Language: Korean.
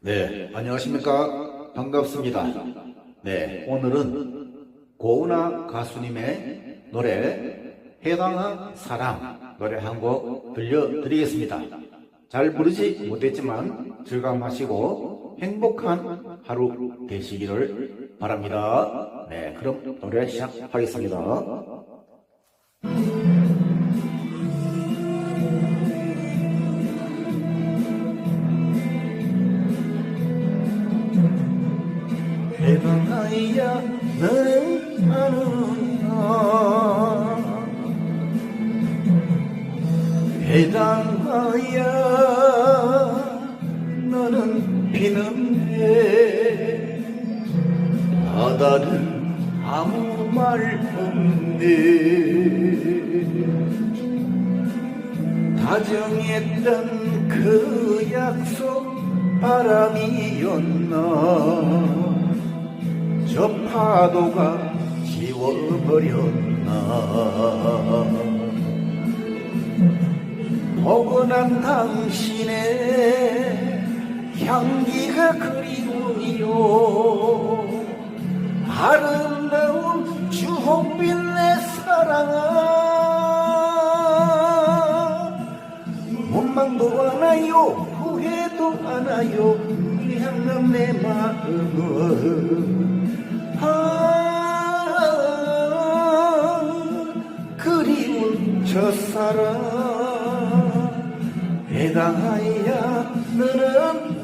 네, 안녕하십니까. 반갑습니다. 네, 오늘은 고은아 가수님의 노래 해당한 사랑 노래 한 곡 들려드리겠습니다. 잘 부르지 못했지만 즐감하시고 행복한 하루 되시기를 바랍니다. 네, 그럼 노래 시작하겠습니다. 해방하야 너는 아느냐 해당하야 너는 비는데 바다는 아무 말 없네. 다정했던 그 약속 바람이었나 저 파도가 지워버렸나? 포근한 당신의 향기가 그리워요. 아름다운 주홍빛 내 사랑아. 원망도 않아요 후회도 않아요 향남 내 마음은 그리운